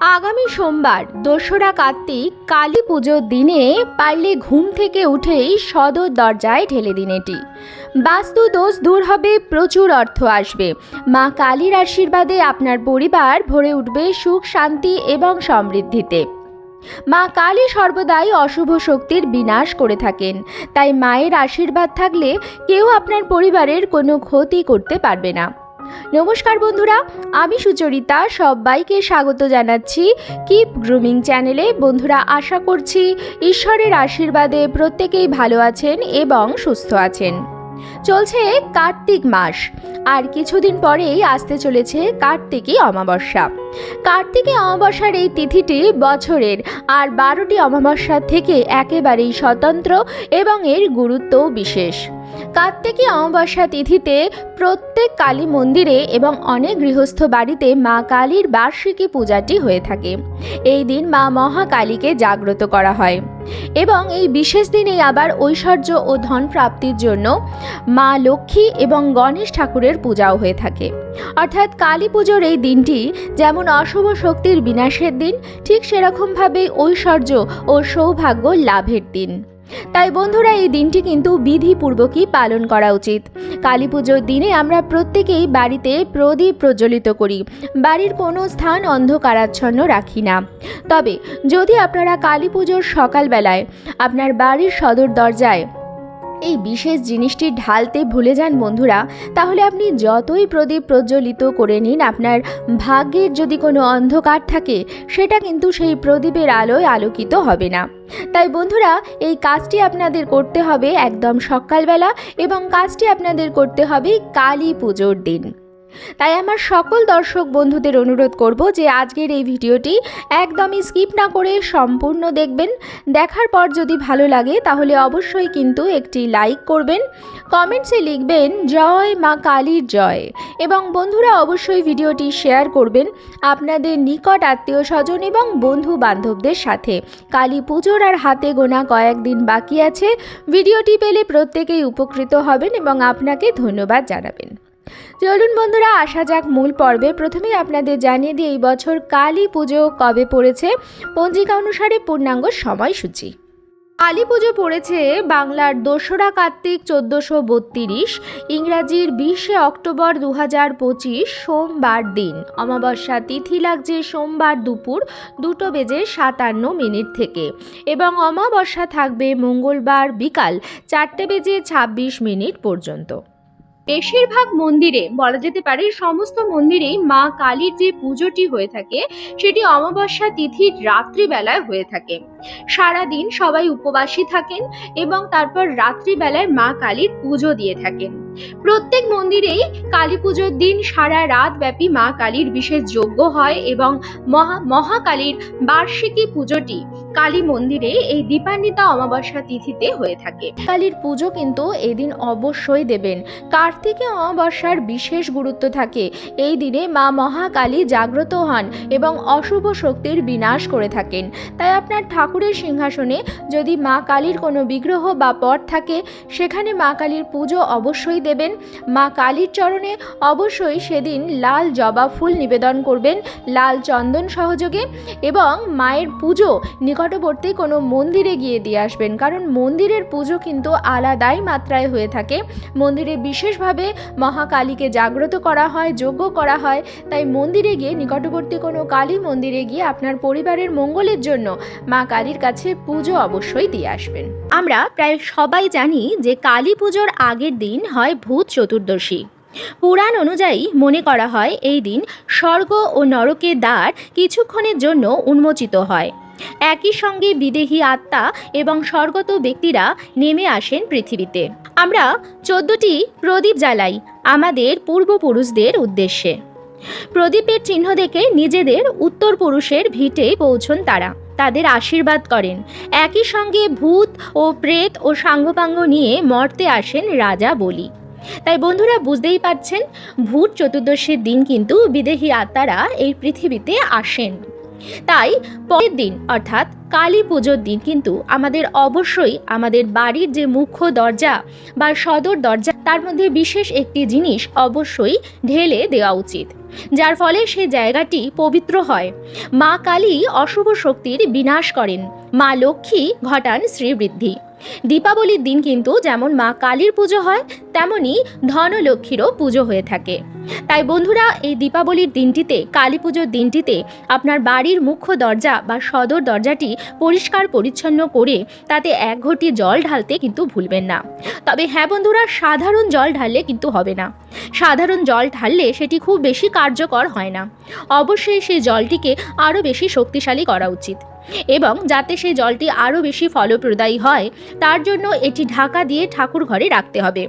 আগামী সোমবার দোসরা কার্তিক কালী পুজোর দিনে পারলে ঘুম থেকে উঠেই সদর দরজায় ঢেলে দিন এটি। বাস্তু দোষ দূর হবে, প্রচুর অর্থ আসবে। মা কালীর আশীর্বাদে আপনার পরিবার ভরে উঠবে সুখ, শান্তি এবং সমৃদ্ধিতে। মা কালী সর্বদাই অশুভ শক্তির বিনাশ করে থাকেন। তাই মায়ের আশীর্বাদ থাকলে কেউ আপনার পরিবারের কোনো ক্ষতি করতে পারবে না। নমস্কার বন্ধুরা, আমি সুচরিতা, সবাইকে স্বাগত জানাচ্ছি কিপ গ্রুমিং চ্যানেলে। বন্ধুরা, আশা করছি ঈশ্বরের আশীর্বাদে প্রত্যেকেই ভালো আছেন এবং সুস্থ আছেন। চলছে কার্তিক মাস, আর কিছুদিন পরেই আসতে চলেছে কার্তিকী অমাবস্যা। কার্তিকী অমাবস্যার এই তিথিটি বছরের, আর বারোটি অমাবস্যা থেকে একেবারেই স্বতন্ত্র এবং এর গুরুত্বও বিশেষ। কার্তিকী অমাবস্যা তিথিতে প্রত্যেক কালী মন্দিরে এবং অনেক গৃহস্থ বাড়িতে মা কালীর বার্ষিকী পূজাটি হয়ে থাকে। এই দিন মা মহাকালীকে জাগ্রত করা হয়। এবং এই বিশেষ দিনেই আবার ঐশ্বর্য ও ধন প্রাপ্তির জন্য মা লক্ষ্মী এবং গণেশ ঠাকুরের পূজাও হয়ে থাকে। অর্থাৎ কালী পুজোর এই দিনটি যেমন অশুভ শক্তির বিনাশের দিন, ঠিক সেরকমভাবেই ঐশ্বর্য ও সৌভাগ্য লাভের দিন। তাই বন্ধুরা, এই দিনটি কিন্তু বিধিপূর্বকই পালন করা উচিত। কালী পুজোর দিনে আমরা প্রত্যেকেই বাড়িতে প্রদীপ প্রজ্বলিত করি। বাড়ির কোনো স্থান অন্ধকারাচ্ছন্ন রাখি না। তবে যদি আপনারা কালী পুজোর সকালবেলায় আপনার বাড়ির সদর দরজায় এই বিশেষ জিনিসটি ঢালতে ভুলে যান বন্ধুরা, তাহলে আপনি যতই প্রদীপ প্রজ্বলিত করে নিন, আপনার ভাগ্যের যদি কোনো অন্ধকার থাকে, সেটা কিন্তু সেই প্রদীপের আলোয় আলোকিত হবে না। তাই বন্ধুরা, এই কাজটি আপনাদের করতে হবে একদম সকালবেলা এবং কাজটি আপনাদের করতে হবে কালী পুজোর দিন। তাই আমার সকল দর্শক বন্ধুদের অনুরোধ করব যে আজকের এই ভিডিওটি একদমই স্কিপ না করে সম্পূর্ণ দেখবেন। দেখার পর যদি ভালো লাগে তাহলে অবশ্যই কিন্তু একটি লাইক করবেন। কমেন্টসে লিখবেন, জয় মা কালীর জয়। এবং বন্ধুরা অবশ্যই ভিডিওটি শেয়ার করবেন আপনাদের নিকট আত্মীয় স্বজন এবং বন্ধু বান্ধবদের সাথে। কালী পুজোর আর হাতে গোনা কয়েকদিন বাকি আছে। ভিডিওটি পেলে প্রত্যেকেই উপকৃত হবেন এবং আপনাকে ধন্যবাদ জানাবেন। চলুন বন্ধুরা, আসা যাক মূল পর্বে। প্রথমেই আপনাদের জানিয়ে দিই, এই বছর কালী পুজো কবে পড়েছে? পঞ্জিকা অনুসারে পূর্ণাঙ্গ সময়সূচি। কালী পুজো পড়েছে বাংলার দোসরা কার্তিক চোদ্দোশো বত্রিশ, ইংরাজির বিশে অক্টোবর দু হাজার পঁচিশ, সোমবার দিন। অমাবস্যা তিথি লাগছে সোমবার দুপুর দুটো বেজে সাতান্ন মিনিট থেকে। এবং অমাবস্যা থাকবে মঙ্গলবার বিকাল চারটে বেজে ছাব্বিশ মিনিট পর্যন্ত। বেশিরভাগ মন্দিরে বলা যেতে পারে সমস্ত মন্দিরেই মা কালীর যে পুজোটি হয়ে থাকে, সেটি অমাবস্যা তিথির রাত্রিবেলায় হয়ে থাকে। সারা দিন সবাই উপবাসী থাকেন এবং তারপর রাত্রিবেলায় মা কালীর পুজো দিয়ে থাকেন। প্রত্যেক মন্দিরেই কালী পুজোর দিন সারা রাত ব্যাপী মা কালীর বিশেষ যজ্ঞ হয় এবং মহা, মহাকালীর বার্ষিকী পুজোটি কালী মন্দিরে এই দীপান্বিতা অমাবস্যা তিথিতে হয়ে থাকে। কালীর পুজো কিন্তু এদিন অবশ্যই দেবেন। কার্তিকে অমাবস্যার বিশেষ গুরুত্ব থাকে। এই দিনে মা মহাকালী জাগ্রত হন এবং অশুভ শক্তির বিনাশ করে থাকেন। তাই আপনার ঠাকুরের সিংহাসনে যদি মা কালীর কোনো বিগ্রহ বা পট থাকে, সেখানে মা কালীর পুজো অবশ্যই দেবেন। মা কালীর চরণে অবশ্যই সেদিন লাল জবা ফুল নিবেদন করবেন, লাল চন্দন সহযোগে এবং মায়ের পুজো নিকটবর্তী কোনো মন্দিরে গিয়ে দিয়ে আসবেন। কারণ মন্দিরের পুজো কিন্তু আলাদাই মাত্রায় হয়ে থাকে। মন্দিরে বিশেষভাবে মহাকালীকে জাগ্রত করা হয়, যজ্ঞ করা হয়। তাই মন্দিরে গিয়ে, নিকটবর্তী কোনো কালী মন্দিরে গিয়ে আপনার পরিবারের মঙ্গলের জন্য মা কালীর কাছে পুজো অবশ্যই দিয়ে আসবেন। আমরা প্রায় সবাই জানি যে কালী পুজোর আগের দিন হয় ভূত চতুর্দশী। পুরাণ অনুযায়ী মনে করা হয় এই দিন স্বর্গ ও নরকের দ্বার কিছুক্ষণের জন্য উন্মোচিত হয়। একই সঙ্গে বিদেহী আত্মা এবং স্বর্গত ব্যক্তিরা নেমে আসেন পৃথিবীতে। আমরা চোদ্দটি প্রদীপ জ্বালাই আমাদের পূর্বপুরুষদের উদ্দেশ্যে। প্রদীপের চিহ্ন দেখে নিজেদের উত্তর পুরুষের ভিটে পৌঁছন তারা। তাদের আশীর্বাদ করেন। একই সঙ্গে ভূত ও প্রেত ও সাঙ্গপাঙ্গ নিয়ে মর্তে আসেন রাজা বলি। তাই বন্ধুরা, বুঝতেই পারছেন, ভূত চতুর্দশীর দিন কিন্তু বিদেহী আত্মারা এই পৃথিবীতে আসেন। তাই পরের দিন, অর্থাৎ কালী পুজোর দিন কিন্তু আমাদের অবশ্যই আমাদের বাড়ির যে মুখ্য দরজা বা সদর দরজা, তার মধ্যে বিশেষ একটি জিনিস অবশ্যই ঢেলে দেওয়া উচিত। যার ফলে সে জায়গাটি পবিত্র হয়। মা কালী অশুভ শক্তির বিনাশ করেন। মা লক্ষ্মী ঘটান শ্রীবৃদ্ধি। দীপাবলির দিন কিন্তু যেমন মা কালীর পুজো হয়, তেমনি ধনলক্ষ্মীরও পুজো হয়ে থাকে। তাই বন্ধুরা, এই দীপাবলির দিনটিতে, কালী পুজোর দিনটিতে আপনার বাড়ির মুখ্য দরজা বা সদর দরজাটি পরিষ্কার পরিচ্ছন্ন করে তাতে এক ঘটি জল ঢালতে কিন্তু ভুলবেন না। তবে হ্যাঁ বন্ধুরা, সাধারণ জল ঢাললে কিন্তু হবে না। সাধারণ জল ঢাললে সেটি খুব বেশি কার্যকর হয় না। অবশ্যই সেই জলটিকে আরও বেশি শক্তিশালী করা উচিত। এবং যাতে সেই জলটি আরও বেশি ফলপ্রদায়ী হয়, তার জন্য এটি ঢাকা দিয়ে ঠাকুর ঘরে রাখতে হবে।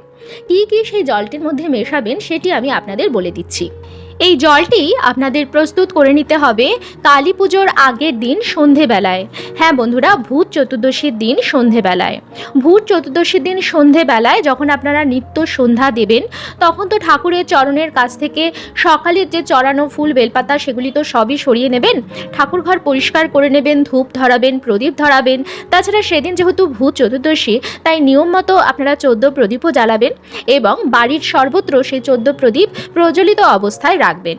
কি কি সেই জলটির মধ্যে মেশাবেন, সেটি আমি আপনাদের বলে দিচ্ছি। এই জলটি আপনাদের প্রস্তুত করে নিতে হবে কালী পুজোর আগের দিন সন্ধেবেলায়। হ্যাঁ বন্ধুরা, ভূত চতুর্দশীর দিন সন্ধেবেলায়। ভূত চতুর্দশীর দিন সন্ধেবেলায় যখন আপনারা নিত্য সন্ধ্যা দেবেন, তখন তো ঠাকুরের চরণের কাছ থেকে সকালের যে চড়ানো ফুল, বেলপাতা, সেগুলি তো সবই সরিয়ে নেবেন। ঠাকুর ঘর পরিষ্কার করে নেবেন, ধূপ ধরাবেন, প্রদীপ ধরাবেন। তাছাড়া সেদিন যেহেতু ভূত চতুর্দশী, তাই নিয়ম মতো আপনারা চোদ্দ প্রদীপও জ্বালাবেন এবং বাড়ির সর্বত্র সেই চোদ্দ প্রদীপ প্রজ্বলিত অবস্থায় রাখবেন।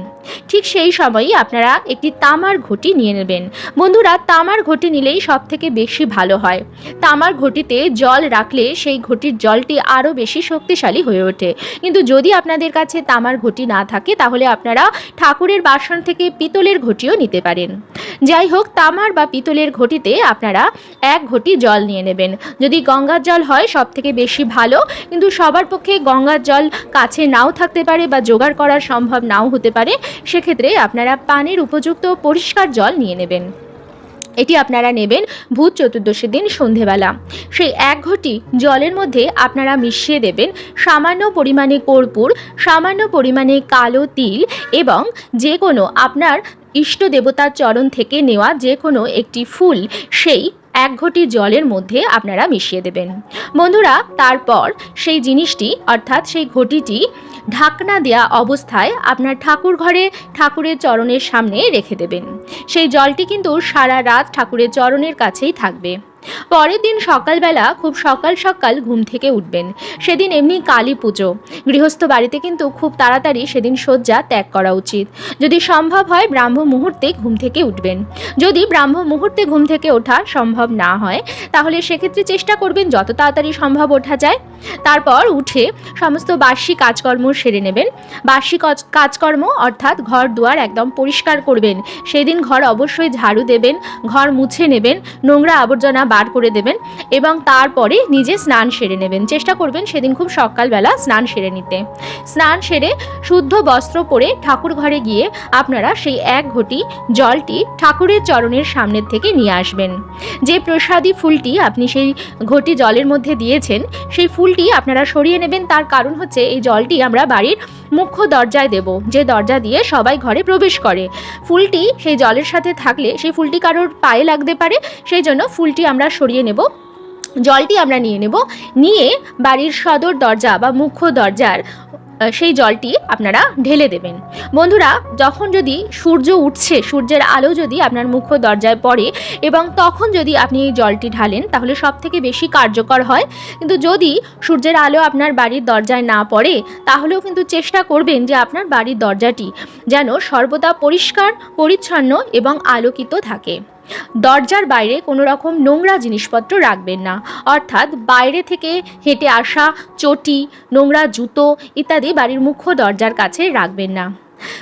ঠিক সেই সময়ই আপনারা একটি তামার ঘটি নিয়ে নেবেন। বন্ধুরা, তামার ঘটি নিলেই সব থেকে বেশি ভালো হয়। তামার ঘটিতে জল রাখলে সেই ঘটির জলটি আরও বেশি শক্তিশালী হয়ে ওঠে। কিন্তু যদি আপনাদের কাছে তামার ঘটি না থাকে, তাহলে আপনারা ঠাকুরের বাসন থেকে পিতলের ঘটিও নিতে পারেন। যাই হোক, তামার বা পিতলের ঘটিতে আপনারা এক ঘটি জল নিয়ে নেবেন। যদি গঙ্গার জল হয় সব থেকে বেশি ভালো। কিন্তু সবার পক্ষে গঙ্গার জল কাছে নাও থাকতে পারে বা জোগাড় করা সম্ভব নাও হতে পারে, সেক্ষেত্রে আপনারা পানির উপযুক্ত পরিষ্কার জল নিয়ে নেবেন। এটি আপনারা নেবেন ভূত চতুর্দশীর দিন সন্ধেবেলা। সেই এক ঘটি জলের মধ্যে আপনারা মিশিয়ে দেবেন সামান্য পরিমাণে কর্পূর, সামান্য পরিমাণে কালো তিল এবং যে কোনো আপনার ইষ্ট দেবতার চরণ থেকে নেওয়া যে কোনো একটি ফুল, সেই এক ঘটি জলের মধ্যে আপনারা মিশিয়ে দেবেন। বন্ধুরা, তারপর সেই জিনিসটি, অর্থাৎ সেই ঘটিটি ঢাকনা দেওয়া অবস্থায় আপনার ঠাকুর ঘরে ঠাকুরের চরণের সামনে রেখে দেবেন। সেই জলটি কিন্তু সারা রাত ঠাকুরের চরণের কাছেই থাকবে। পরের দিন সকালবেলা খুব সকাল সকাল ঘুম থেকে উঠবেন। সেদিন এমনি কালী পুজো। গৃহস্থ বাড়িতে কিন্তু খুব তাড়াতাড়ি সেদিন শয্যা ত্যাগ করা উচিত। যদি সম্ভব হয় ব্রাহ্ম মুহূর্তে ঘুম থেকে উঠবেন। যদি ব্রাহ্ম মুহূর্তে ঘুম থেকে ওঠা সম্ভব না হয়, তাহলে সেক্ষেত্রে চেষ্টা করবেন যত তাড়াতাড়ি সম্ভব ওঠা যায়। তারপর উঠে সমস্ত বার্ষিক কাজকর্ম সেরে নেবেন। বার্ষিক কাজকর্ম অর্থাৎ ঘর দুয়ার একদম পরিষ্কার করবেন। সেদিন ঘর অবশ্যই ঝাড়ু দেবেন, ঘর মুছে নেবেন, নোংরা আবর্জনা বার করে দেবেন এবং তারপরে নিজে স্নান সেরে নেবেন। চেষ্টা করবেন সেদিন খুব সকালবেলা স্নান সেরে নিতে। স্নান সেরে শুদ্ধ বস্ত্র পরে ঠাকুর ঘরে গিয়ে আপনারা সেই এক ঘটি জলটি ঠাকুরের চরণের সামনের থেকে নিয়ে আসবেন। যে প্রসাদী ফুলটি আপনি সেই ঘটি জলের মধ্যে দিয়েছেন, সেই ফুলটি আপনারা সরিয়ে নেবেন। তার কারণ হচ্ছে এই জলটি আমরা বাড়ির মুখ্য দরজায় দেব। যে দরজা দিয়ে সবাই ঘরে প্রবেশ করে। ফুলটি সেই জলের সাথে থাকলে সেই ফুলটি কারোর পায়ে লাগতে পারে, সেই জন্য ফুলটি আমরা সরিয়ে নেব। জলটি আমরা নিয়ে নেব। নিয়ে বাড়ির সদর দরজা বা মুখ্য দরজার সেই জলটি আপনারা ঢেলে দেবেন। বন্ধুরা, যখন যদি সূর্য উঠছে, সূর্যের আলো যদি আপনার মুখ্য দরজায় পড়ে এবং তখন যদি আপনি এই জলটি ঢালেন, তাহলে সব থেকে বেশি কার্যকর হয়। কিন্তু যদি সূর্যের আলো আপনার বাড়ির দরজায় না পড়ে, তাহলেও কিন্তু চেষ্টা করবেন যে আপনার বাড়ির দরজাটি যেন সর্বদা পরিষ্কার, পরিচ্ছন্ন এবং আলোকিত থাকে। দরজার বাইরে কোনো রকম নোংরা জিনিসপত্র রাখবেন না। অর্থাৎ বাইরে থেকে হেঁটে আসা, চটি, নোংরা জুতো ইত্যাদি বাড়ির মুখ্য দরজার কাছে রাখবেন না।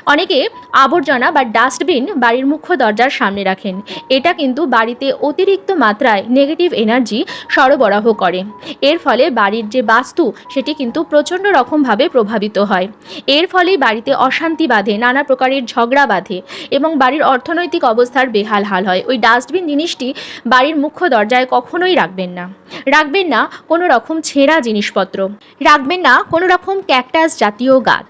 অনেকে আবর্জনা বা ডাস্টবিন বাড়ির মুখ্য দরজার সামনে রাখেন। এটা কিন্তু বাড়িতে অতিরিক্ত মাত্রায় নেগেটিভ এনার্জি সরবরাহ করে। এর ফলে বাড়ির যে বাস্তু, সেটি কিন্তু প্রচণ্ড রকমভাবে প্রভাবিত হয়। এর ফলে বাড়িতে অশান্তি বাঁধে, নানা প্রকারের ঝগড়া বাঁধে এবং বাড়ির অর্থনৈতিক অবস্থার বেহাল হাল হয়। ওই ডাস্টবিন জিনিসটি বাড়ির মুখ্য দরজায় কখনোই রাখবেন না। রাখবেন না কোনো রকম ছেঁড়া জিনিসপত্র। রাখবেন না কোনো রকম ক্যাকটাস জাতীয় গাছ।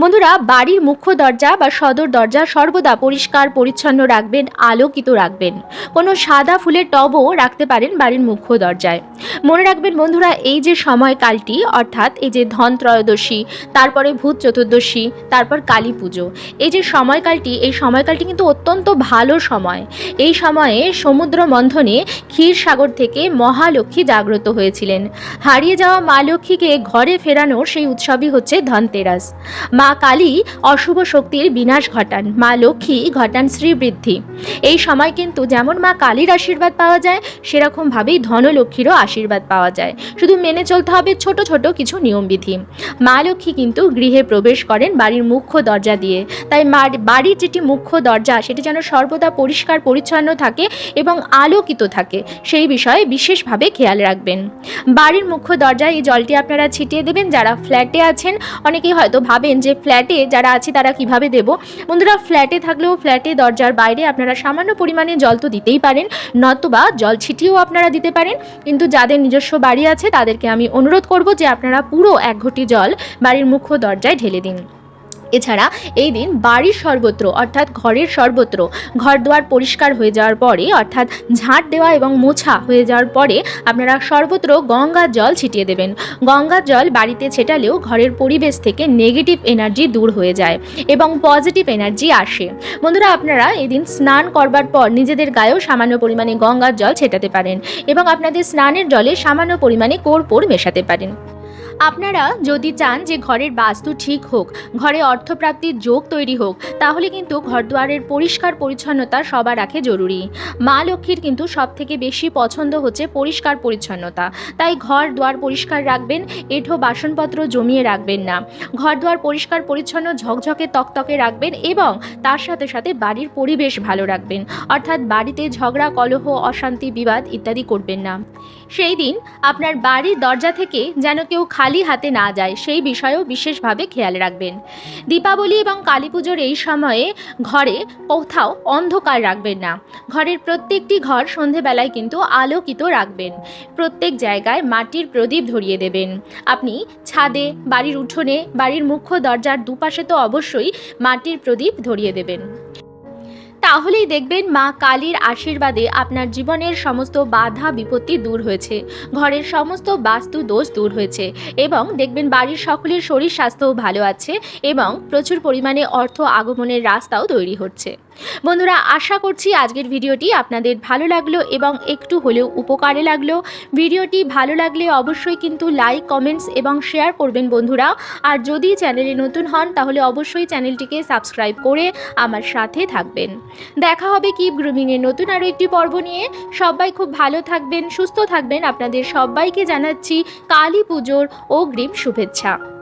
বন্ধুরা, বাড়ির মুখ্য দরজা বা সদর দরজা সর্বদা পরিষ্কার, পরিচ্ছন্ন রাখবেন, আলোকিত রাখবেন। কোনো সাদা ফুলের টবও রাখতে পারেন বাড়ির মুখ্য দরজায়। মনে রাখবেন বন্ধুরা, এই যে সময়কালটি, অর্থাৎ এই যে ধন ত্রয়োদশী, তারপরে ভূত চতুর্দশী, তারপর কালী পুজো, এই যে সময়কালটি, এই সময়কালটি কিন্তু অত্যন্ত ভালো সময়। এই সময়ে সমুদ্র মন্থনে ক্ষীরসাগর থেকে মহালক্ষ্মী জাগ্রত হয়েছিলেন। হারিয়ে যাওয়া মা লক্ষ্মীকে ঘরে ফেরানোর সেই উৎসবই হচ্ছে ধনতেরাস। মা কালী অশুভ শক্তির বিনাশ ঘটান। মা লক্ষ্মী ঘটান শ্রীবৃদ্ধি। এই সময় কিন্তু যেমন মা কালীর আশীর্বাদ পাওয়া যায়, সেরকমভাবেই ধনলক্ষ্মীরও আশীর্বাদ পাওয়া যায়। শুধু মেনে চলতে হবে ছোট ছোট কিছু নিয়মবিধি। মা লক্ষ্মী কিন্তু গৃহে প্রবেশ করেন বাড়ির মুখ্য দরজা দিয়ে। তাই বাড়ির যেটি মুখ্য দরজা, সেটি যেন সর্বদা পরিষ্কার, পরিচ্ছন্ন থাকে এবং আলোকিত থাকে, সেই বিষয়ে বিশেষভাবে খেয়াল রাখবেন। বাড়ির মুখ্য দরজায় এই জলটি আপনারা ছিটিয়ে দেবেন। যারা ফ্ল্যাটে আছেন, অনেকেই হয়তো ভাবেন যে ফ্ল্যাটে যারা আছে, তারা কীভাবে দেব? বন্ধুরা ফ্ল্যাটে থাকলেও ফ্ল্যাটে দরজার বাইরে আপনারা সামান্য পরিমাণে জল তো দিতেই পারেন, নতুবা জল ছিটিয়েও আপনারা দিতে পারেন। কিন্তু যাদের নিজস্ব বাড়ি আছে, তাদেরকে আমি অনুরোধ করব যে আপনারা পুরো এক ঘটি জল বাড়ির মুখ্য দরজায় ঢেলে দিন। এছাড়া এই দিন বাড়ির সর্বত্র, অর্থাৎ ঘরের সর্বত্র ঘর দুয়ার পরিষ্কার হয়ে যাওয়ার পরে, অর্থাৎ ঝাঁট দেওয়া এবং মোছা হয়ে যাওয়ার পরে আপনারা সর্বত্র গঙ্গার জল ছিটিয়ে দেবেন। গঙ্গার জল বাড়িতে ছেটালেও ঘরের পরিবেশ থেকে নেগেটিভ এনার্জি দূর হয়ে যায় এবং পজিটিভ এনার্জি আসে। বন্ধুরা, আপনারা এদিন স্নান করবার পর নিজেদের গায়েও সামান্য পরিমাণে গঙ্গার জল ছেটাতে পারেন এবং আপনাদের স্নানের জলে সামান্য পরিমাণে কর্পূর মেশাতে পারেন। আপনারা যদি চান যে ঘরের বাস্তু ঠিক হোক, ঘরে অর্থপ্রাপ্তির যোগ তৈরি হোক, তাহলে কিন্তু ঘরদুয়ারের পরিষ্কার পরিচ্ছন্নতা সবার আগে জরুরি। মা লক্ষ্মীর কিন্তু সব থেকে বেশি পছন্দ হচ্ছে পরিষ্কার পরিচ্ছন্নতা। তাই ঘর দুয়ার পরিষ্কার রাখবেন, এঁঠো বাসনপত্র জমিয়ে রাখবেন না। ঘর দুয়ার পরিষ্কার পরিচ্ছন্ন ঝকঝকে তকতকে রাখবেন এবং তার সাথে সাথে বাড়ির পরিবেশ ভালো রাখবেন। অর্থাৎ বাড়িতে ঝগড়া, কলহ, অশান্তি, বিবাদ ইত্যাদি করবেন না। সেই দিন আপনার বাড়ির দরজা থেকে যেন কেউ খালি হাতে না যায়, সেই বিষয়েও বিশেষভাবে খেয়াল রাখবেন। দীপাবলি এবং কালী পুজোর এই সময়ে ঘরে কোথাও অন্ধকার রাখবেন না। ঘরের প্রত্যেকটি ঘর সন্ধেবেলায় কিন্তু আলোকিত রাখবেন। প্রত্যেক জায়গায় মাটির প্রদীপ ধরিয়ে দেবেন। আপনি ছাদে, বাড়ির উঠোনে, বাড়ির মুখ্য দরজার দুপাশে তো অবশ্যই মাটির প্রদীপ ধরিয়ে দেবেন। তাহলেই দেখবেন মা কালীর আশীর্বাদে আপনার জীবনের সমস্ত বাধা বিপত্তি দূর হয়েছে। ঘরের সমস্ত বাস্তু দোষ দূর হয়েছে এবং দেখবেন বাড়ির সকলের শরীর স্বাস্থ্যও ভালো আছে এবং প্রচুর পরিমাণে অর্থ আগমনের রাস্তাও তৈরি হচ্ছে। বন্ধুরা, আশা করছি আজকের ভিডিওটি আপনাদের ভালো লাগল এবং একটু হলেও উপকারে লাগল। ভিডিওটি ভালো লাগলে অবশ্যই কিন্তু লাইক, কমেন্টস এবং শেয়ার করবেন বন্ধুরা। আর যদি চ্যানেলে নতুন হন তাহলে অবশ্যই চ্যানেলটিকে সাবস্ক্রাইব করে আমার সাথে থাকবেন। দেখা হবে কিপ গ্রুমিংয়ের নতুন আরও একটি পর্ব নিয়ে। সবাই খুব ভালো থাকবেন, সুস্থ থাকবেন। আপনাদের সবাইকে জানাচ্ছি কালী পুজোর অগ্রিম শুভেচ্ছা।